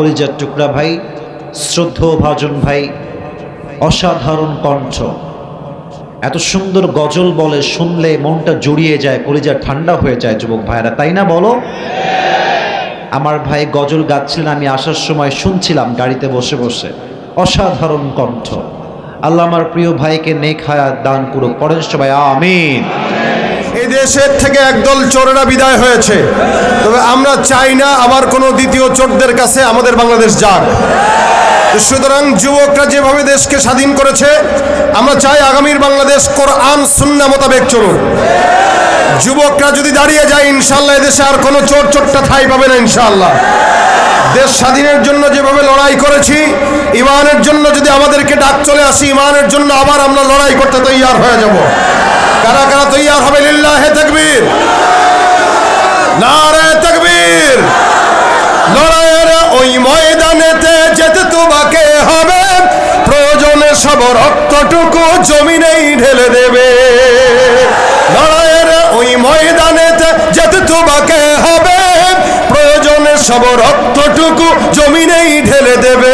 কলিজার টুকরা ভাই শ্রদ্ধ ভাজন ভাই, অসাধারণ কণ্ঠ। এত সুন্দর গজল বলে শুনলে মনটা জড়িয়ে যায়, কলিজা ঠান্ডা হয়ে যায়, যুবক ভাইরা তাই না বলো? আমার ভাই গজল গাচ্ছিলেন, আমি আসার সময় শুনছিলাম গাড়িতে বসে বসে। অসাধারণ কণ্ঠ। আল্লাহ আমার প্রিয় ভাইকে নেক হায়াত দান করুক, পড়েন সবাই, আমিন। এই দেশের থেকে একদল চোরেরা বিদায় হয়েছে। তবে আমরা চাই না আবার কোনো দ্বিতীয় চোরদের কাছে আমাদের বাংলাদেশ যাক। সুতরাং যুবকরা যেভাবে দেশকে স্বাধীন করেছে, আমরা চাই আগামীর বাংলাদেশ কোরআন, সুন্না মোতাবেক চলুন যুবকরা যদি দাঁড়িয়ে যায়, ইনশাল্লাহ এদেশে আর কোনো চোর চোরটা ঠাই পাবে না, ইনশাল্লাহ। দেশ স্বাধীনের জন্য যেভাবে লড়াই করেছি, ইমানের জন্য যদি আমাদেরকে ডাক চলে আসি, ইমানের জন্য আবার আমরা লড়াই করতে তৈয়ার হয়ে যাব। কারা কারা তৈয়ার হবে? লিল্লাহে তাকবীর। নারে তাকবীর। লড়াইয়ের ওই ময়দানেতে যেতে তোমাকে হবে। প্রয়োজনে সব রক্তটুকু জমিনেই ঢেলে দেবে। সব রক্তটুকু জমিনেই ঢেলে দেবে।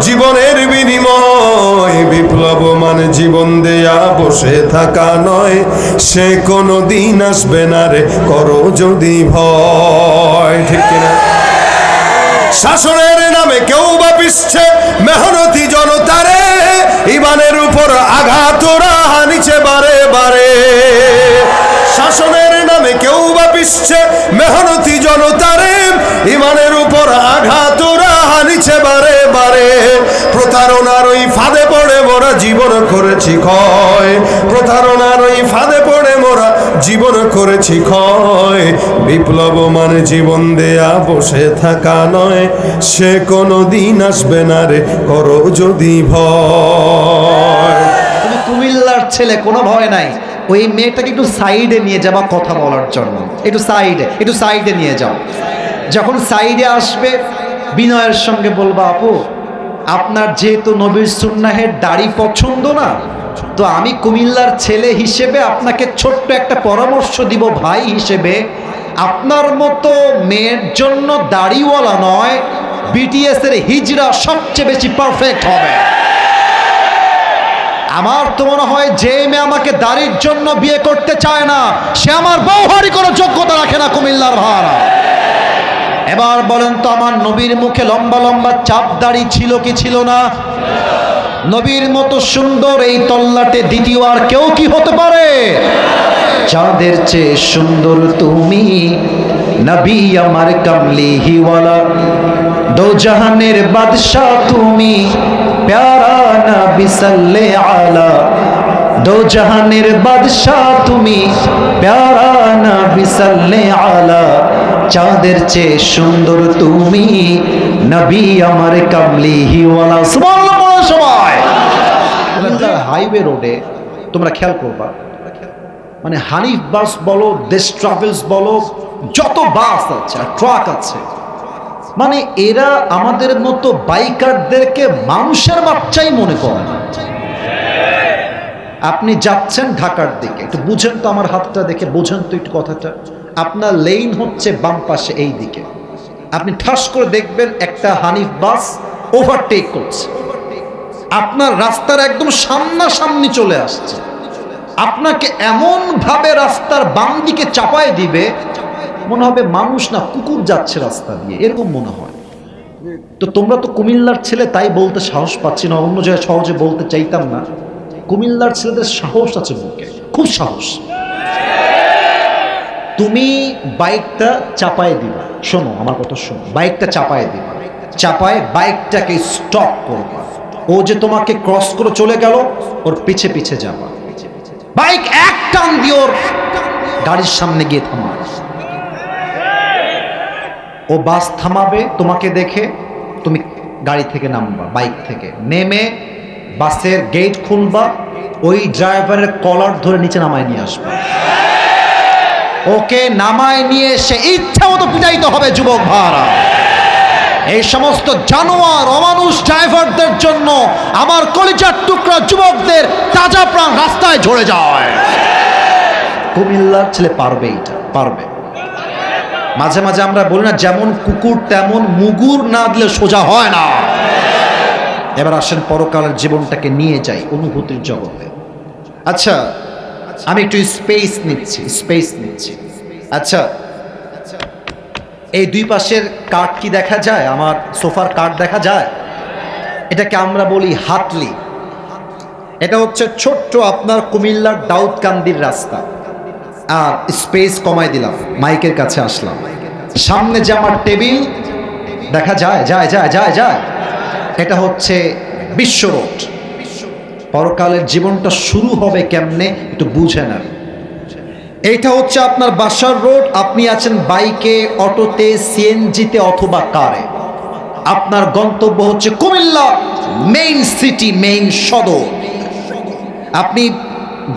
জীবনের বিনিময় বিপ্লব মানে জীবন দেয়া বসে থাকা নয়। সে কোনো দিন আসবে না রে, করো যদি ভয়। ঠিক কিনা? শাসনের নামে কেউ বা পিসছে মেহনতি জনতারে ইমানের উপর আঘাত হানিছে বারে বারে। শাসনের নামে কেউ বা পিসছে মেহনতি জনতারে ইমানের উপর আঘাত ওরা হানিছে বারে প্রতারণার ওই ফাঁদে পড়ে মোরা জীবন করেছি ক্ষয়। প্রতারণার ওই ফাঁদে পড়ে মোরা জীবন করেছি ক্ষয়। বিপ্লব মানে জীবন দেয়া, বসে থাকা নয়। সে কোনো দিন আসবে না রে, করো যদি ভয়। কুমিল্লার ছেলে কোনো ভয় নাই। ওই মেয়েটাকে একটু সাইডে নিয়ে যাবা কথা বলার জন্য। একটু সাইডে একটু সাইডে নিয়ে যাও। যখন সাইডে আসবে, বিনয়ের সঙ্গে বলবা, আপু আপনার যেহেতু নবীর সুন্নাহের দাড়ি পছন্দ না, তো আমি কুমিল্লার ছেলে হিসেবে আপনাকে ছোট্ট একটা পরামর্শ দিব ভাই হিসেবে। আপনার মতো মেয়ের জন্য দাড়িওয়ালা নয় বিটিএস এর হিজরা সবচেয়ে বেশি পারফেক্ট হবে। আমার তো মনে হয় যে মেয়ে আমাকে দাড়ির জন্য বিয়ে করতে চায় না, সে আমার বৌহারি কোনো যোগ্যতা রাখে না কুমিল্লার ভাড়া। এবার বলেন তো আমার নবীর মুখে লম্বা লম্বা চাপ দাড়ি ছিল কি ছিল না? নবীর মতো সুন্দর এই তল্লাটে দ্বিতীয় আর কেউ কি হতে পারে? চাঁদের চেয়ে সুন্দর তুমি নবী আমার কামলি হিওয়ালা দো জাহানের বাদশাহ তুমি, প্যারা নবী সাল্লে আলা দো জাহানের বাদশাহ তুমি প্যারা নবী সাল্লে আলা, চাঁদের চেয়ে সুন্দর তুমি নবী আমার কামলি হিওয়ালা সবাই। হাইওয়ে রোডে তোমরা খেয়াল করবা মানে হানিফ বাস বলো, দেশ ট্রাভেলস বলো, যত বাস আছে আর ট্রাক আছে মানে এরা আমাদের মতো বাইকারদেরকে মানুষের বাচ্চাই মনে করে। না আপনি যাচ্ছেন ঢাকার দিকে, একটু বুঝেন তো আমার হাতটা দেখে, বুঝেন তো একটু কথাটা। আপনার লেন হচ্ছে বাম পাশে এই দিকে। আপনি ঠাস করে দেখবেন একটা হানিফ বাস ওভারটেক করছে। আপনার রাস্তার একদম সামনাসামনি চলে আসছে। আপনাকে এমন ভাবে রাস্তার বাম দিকে চাপায় দিবে, মনে হবে মানুষ না কুকুর যাচ্ছে রাস্তা দিয়ে, এরকম মনে হয়। তো তোমরা তো কুমিল্লার ছেলে, তাই বলতে সাহস পাচ্ছি না, অন্য জায়গায় সহজে বলতে চাইতাম না। কুমিল্লার ছেলেদের সাহস আছে বুকে, খুব সাহস। তুমি বাইকটা চাপায় দিবা। শোনো, আমার কথা শোনো। বাইকটা চাপায় দিবা। চাপায় বাইকটাকে স্টপ করবা। ও যে তোমাকে ক্রস করে চলে গেল, ওর পিছে পিছে যাবা। বাইক এক টান দিয়ে ওর গাড়ির সামনে গিয়ে থামা। ও বাস থামাবে, তোমাকে দেখে তুমি গাড়ি থেকে নামবা, বাইক থেকে। নেমে বাসের গেট খুলবা, ওই ড্রাইভারের কলার ধরে নিচে নামায় নিয়ে আসবে। ওকে নামায় নিয়ে এসে ইচ্ছা মতো পিটাইতে হবে যুবক ভাড়া এই সমস্ত জানোয়ার, অমানুষ ড্রাইভারদের জন্য আমার কলিজার টুকরা যুবকদের তাজা প্রাণ রাস্তায় ঝরে যায়। কুমিল্লার ছেলে পারবে এটা, পারবে। মাঝে মাঝে আমরা বলি না, যেমন কুকুর তেমন মুগুর না দিলে সোজা হয় না। এবার আসেন পরকালের জীবনটাকে নিয়ে যাই অনুভূতির জগতে। আচ্ছা আমি একটু স্পেস নিচ্ছি স্পেস নিচ্ছি। আচ্ছা এই দুই পাশের কাঠ কি দেখা যায়? আমার সোফার কাঠ দেখা যায়? এটাকে আমরা বলি হাতলি। এটা হচ্ছে ছোট্ট আপনার কুমিল্লার দাউদকান্দির রাস্তা। আর স্পেস কমাই দিলাম মাইকের কাছে আসলাম। সামনে যে আমার টেবিল, দেখা যায় যায় যায় যায় যায়। এটা হচ্ছে বিশ্ব রোড পরকালের জীবনটা শুরু হবে কেমনে? একটু বুঝে না এইটা হচ্ছে আপনার বাসার রোড। আপনি আছেন বাইকে, অটোতে, সিএনজিতে অথবা কারে। আপনার গন্তব্য হচ্ছে কুমিল্লা মেইন সিটি, মেইন সদর। আপনি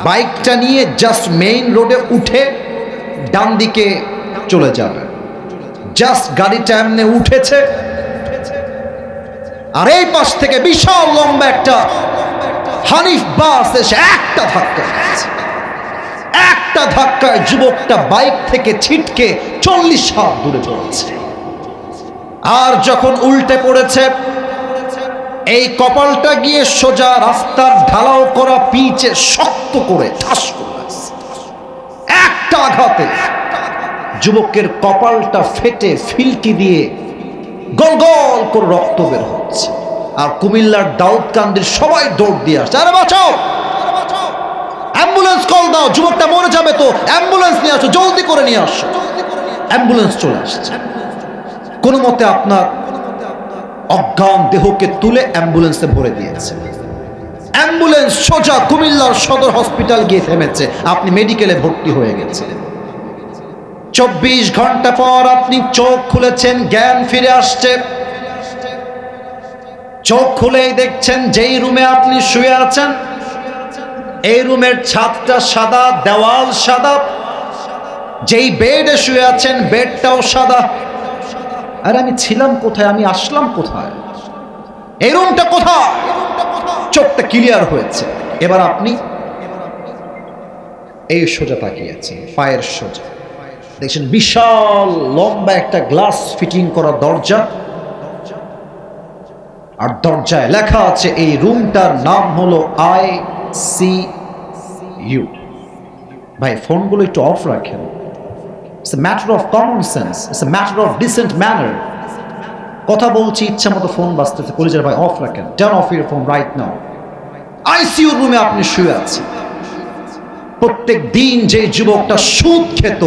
বাইকটা নিয়ে জাস্ট মেইন রোডে উঠে ডান দিকে চলে যাবেন। জাস্ট গাড়িটা এমনি উঠেছে আর এই পাশ থেকে বিশাল লম্বা একটা হানিফ বাস এসে একটা ধাক্কা একটা ধাক্কায় যুবকটা বাইক থেকে ছিটকে চল্লিশ হাত দূরে পড়েছে আর যখন উল্টে পড়েছে, এই কপালটা গিয়ে সোজা রাস্তার ঢালাও করা পিচে শক্ত করে ঠাস করে একটা আঘাতে যুবকের কপালটা ফেটে ফিলকি দিয়ে গল গল করে রক্ত বের হচ্ছে। আর কুমিল্লার দাউদকান্দির সবাই দৌড় দিয়ে আসছে। আরে বাঁচাও! অ্যাম্বুলেন্স কল দাও, যুবকটা মরে যাবে তো। অ্যাম্বুলেন্স নিয়ে আসো, জলদি করে নিয়ে আসো। অ্যাম্বুলেন্স চলে আসছে। কোনো মতে আপনার অজ্ঞান দেহকে তুলে অ্যাম্বুলেন্সে ভরে দিয়েছে। অ্যাম্বুলেন্স সোজা কুমিল্লার সদর হসপিটাল গিয়ে থেমেছে। আপনি মেডিকেলে ভর্তি হয়ে গেছেন। চব্বিশ ঘণ্টা পর আপনি চোখ খুলেছেন, জ্ঞান ফিরে আসছে। চোখ খুলেই দেখছেন, যেই রুমে আপনি শুয়ে আছেন, এই রুমের ছাদটা সাদা, দেওয়াল সাদা। যেই বেডে শুয়ে আছেন, বেডটাও সাদা। আর আমি ছিলাম কোথায়? আমি আসলাম কোথায়? এই রুমটা কোথায়? চোখটা ক্লিয়ার হয়েছে। এবার আপনি এই সোজা তাকিয়েছেন পায়ের সোজা। দেখছেন, বিশাল লম্বা একটা গ্লাস ফিটিং করা দরজা। আর দরজায় লেখা আছে, এই রুমটার নাম হলো আই সি ইউ। ভাই, ফোনগুলো একটু অফ রাখেন। It's a matter of common sense it's a matter of decent manner কথা বলছি, ইচ্ছা মতো ফোন বাজতেছে, কলিজার ভাই অফ রাখেন। Turn off your phone right now ICU রুমে আপনি শুয়ে আছেন। প্রত্যেক দিন যে যুবকটা সুদ খেত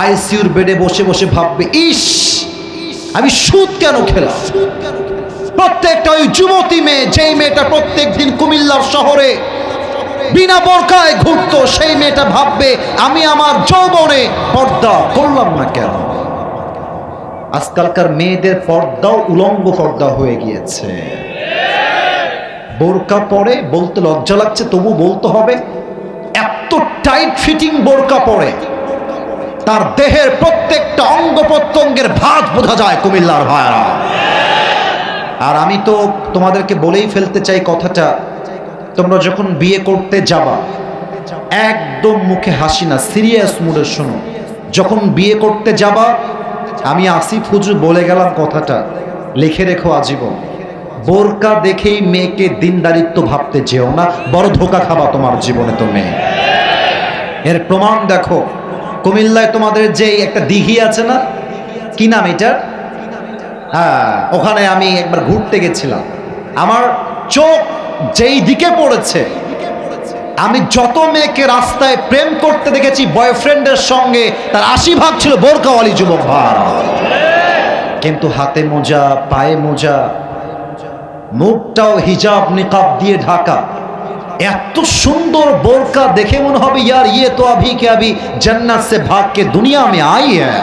আইসিইউর বেডে বসে বসে ভাববে, ইস, আমি সুদ কেন খেলাম? প্রত্যেকটা ওই যুবতী মেয়ে, যেই মেয়েটা প্রত্যেক দিন কুমিল্লার শহরে বিনা বরকায় ঘুরতো, সেই মেয়েটা ভাববে, আমি আমার যৌবনে পর্দা করলাম না কেন? আজকালকার মেয়েদের পর্দাও উলঙ্গ পর্দা হয়ে গিয়েছে। বোরকা পরে বলতে লজ্জা লাগছে, তবু বলতে হবে, এত টাইট ফিটিং বোরকা পরে। তার দেহের প্রত্যেকটা অঙ্গ প্রত্যঙ্গের ভাত বোঝা যায় কুমিল্লার ভাইরা আর আমি তো তোমাদেরকে বলেই ফেলতে চাই কথাটা, তোমরা যখন বিয়ে করতে যাবা, একদম মুখে হাসি না, সিরিয়াস মুডে শোনো। যখন বিয়ে করতে যাবা, আমি আসিফ হুজুর বলে গেলাম কথাটা, লিখে রেখো আজীবন। বোরকা দেখেই মেয়েকে দিনদারিত্ব ভাবতে যেও না, বড় ধোকা খাবা তোমার জীবনে তো মেয়ে। এর প্রমাণ দেখো কুমিল্লায় তোমাদের যে একটা দিঘি আছে না? কি নাম এটার হ্যাঁ ওখানে আমি একবার ঘুরতে গেছিলাম। আমার চোখ যেই দিকে পড়েছে, আমি যত মেয়েকে রাস্তায় প্রেম করতে দেখেছি, বয়ফ্রেন্ডের সঙ্গে, তার আশি ভাগ ছিল বোরকাওয়ালি যুবক ভার কিন্তু হাতে মোজা, পায়ে মোজা, মুখটাও হিজাব নিকাব দিয়ে ঢাকা। এত সুন্দর বোরকা দেখে মনে হবে, ইয়ার ইয়ে তো আভি কে আভি, জন্নাত সে ভাগকে দুনিয়া মে আই হ্যাঁ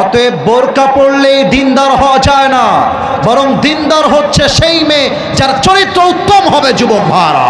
অতএব বোরকা পড়লে দিনদার হওয়া যায় না, বরং দিনদার হচ্ছে সেই মেয়ে যার চরিত্র উত্তম হবে, যুবক ভাড়া